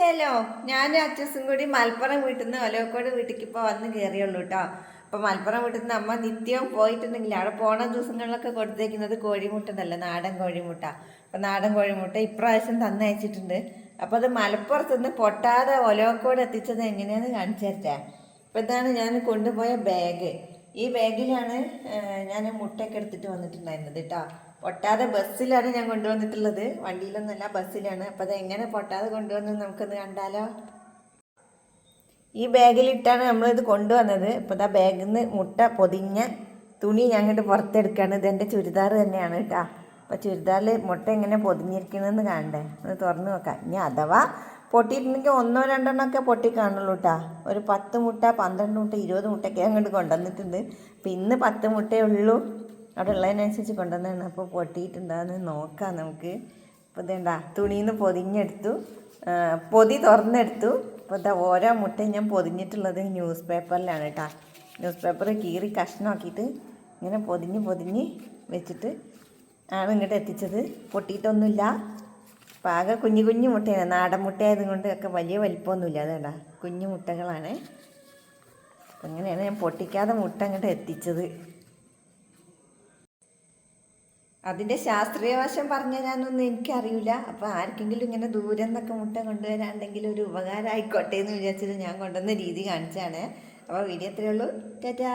Hello ഞാൻ അച്ഛസും കൂടി മലപ്പുറം വീട്ടിൽ നിന്ന് ഒലവക്കോട് വീട്ടിലേക്ക് ഇപ്പോൾ വന്ന് കയറിയുള്ളൂ കേട്ടോ അപ്പോൾ മലപ്പുറം വീട്ടിൽ നിന്ന് അമ്മ നിത്യവും പോയിട്ടുണ്ടെങ്കിൽ അവിടെ പോണ ദിവസങ്ങളിലൊക്കെ കൊടുത്തേക്കുന്നത് കോഴിമുട്ട എന്നല്ല നാടൻ കോഴിമുട്ട. അപ്പോൾ നാടൻ കോഴിമുട്ട ഇപ്രാവശ്യം തന്നയച്ചിട്ടുണ്ട്. അപ്പോൾ അത് മലപ്പുറത്ത് നിന്ന് പൊട്ടാതെ ഒലവക്കോട് എത്തിച്ചത് എങ്ങനെയാണെന്ന് കാണിച്ചു തരട്ടെ? അപ്പോൾ ഇതാണ് ഞാൻ കൊണ്ടുപോയ ബാഗ്. ഈ ബാഗിലാണ് ഞാൻ മുട്ടയൊക്കെ എടുത്തിട്ട് വന്നിട്ടുണ്ടായിരുന്നത് കേട്ടോ. പൊട്ടാതെ ബസ്സിലാണ് ഞാൻ കൊണ്ടുവന്നിട്ടുള്ളത്. വണ്ടിയിലൊന്നുമല്ല ബസ്സിലാണ്. അപ്പോൾ അത് എങ്ങനെ പൊട്ടാതെ കൊണ്ടുവന്നു നമുക്കൊന്ന് കണ്ടാലോ? ഈ ബാഗിലിട്ടാണ് നമ്മളിത് കൊണ്ടുവന്നത്. ഇപ്പോൾ ഇതാ ബാഗിൽ നിന്ന് മുട്ട പൊതിഞ്ഞ തുണി ഞാൻ അങ്ങോട്ട് പുറത്തെടുക്കുകയാണ് ഇതെന്റെ ചുരിദാർ തന്നെയാണ് കേട്ടോ. അപ്പോൾ ചുരിദാറിൽ മുട്ട എങ്ങനെ പൊതിഞ്ഞിരിക്കണമെന്ന് കാണണ്ടേ? ഒന്ന് തുറന്ന് നോക്കാം. ഇനി അഥവാ പൊട്ടിയിട്ടുണ്ടെങ്കിൽ ഒന്നോ രണ്ടെണ്ണമൊക്കെ പൊട്ടി കാണുള്ളൂ കേട്ടോ ഒരു പത്ത് മുട്ട പന്ത്രണ്ട് മുട്ട ഇരുപത് മുട്ടയൊക്കെ അങ്ങോട്ട് കൊണ്ടുവന്നിട്ടുണ്ട്. പിന്നെ ഇന്ന് പത്ത് മുട്ടയേ ഉള്ളൂ. അവിടെ ഉള്ളതിനനുസരിച്ച് കൊണ്ടുവന്നതാണ് അപ്പോൾ പൊട്ടിയിട്ടുണ്ടാകുന്ന നോക്കാം നമുക്ക്. അപ്പോൾ ഇതേണ്ട തുണിയിൽ പൊതിഞ്ഞെടുത്തു. പൊതി തുറന്നെടുത്തു. അപ്പോൾ ഇതാ ഓരോ മുട്ടയും ഞാൻ പൊതിഞ്ഞിട്ടുള്ളത് ന്യൂസ് പേപ്പറിലാണ് കേട്ടോ ന്യൂസ് പേപ്പർ കീറി കഷ്ണമാക്കിയിട്ട് ഇങ്ങനെ പൊതിഞ്ഞ് പൊതിഞ്ഞ് വെച്ചിട്ട് ആണ് ഇങ്ങോട്ട് എത്തിച്ചത്. പൊട്ടിയിട്ടൊന്നുമില്ല. അപ്പോൾ ആകെ കുഞ്ഞു കുഞ്ഞു മുട്ടയാണ്. നാടൻ മുട്ടയായത് കൊണ്ട് ഒക്കെ വലിയ വലിപ്പമൊന്നുമില്ല. അതേണ്ട കുഞ്ഞു മുട്ടകളാണ്. അങ്ങനെയാണ് ഞാൻ പൊട്ടിക്കാതെ മുട്ട അങ്ങോട്ട് എത്തിച്ചത്. അതിന്റെ ശാസ്ത്രീയ വശം പറഞ്ഞു തരാനൊന്നും എനിക്കറിയില്ല. അപ്പോൾ ആർക്കെങ്കിലും ഇങ്ങനെ ദൂരം നിന്നൊക്കെ മുട്ട കൊണ്ടുവരാണ്ടെങ്കിൽ ഒരു ഉപകാരം ആയിക്കോട്ടെ എന്ന് വിചാരിച്ചിട്ട് ഞാൻ കൊണ്ടുവന്ന രീതി കാണിച്ചാണ് അപ്പോൾ വീഡിയോ എത്രയേ ഉള്ളൂ. ടാറ്റാ.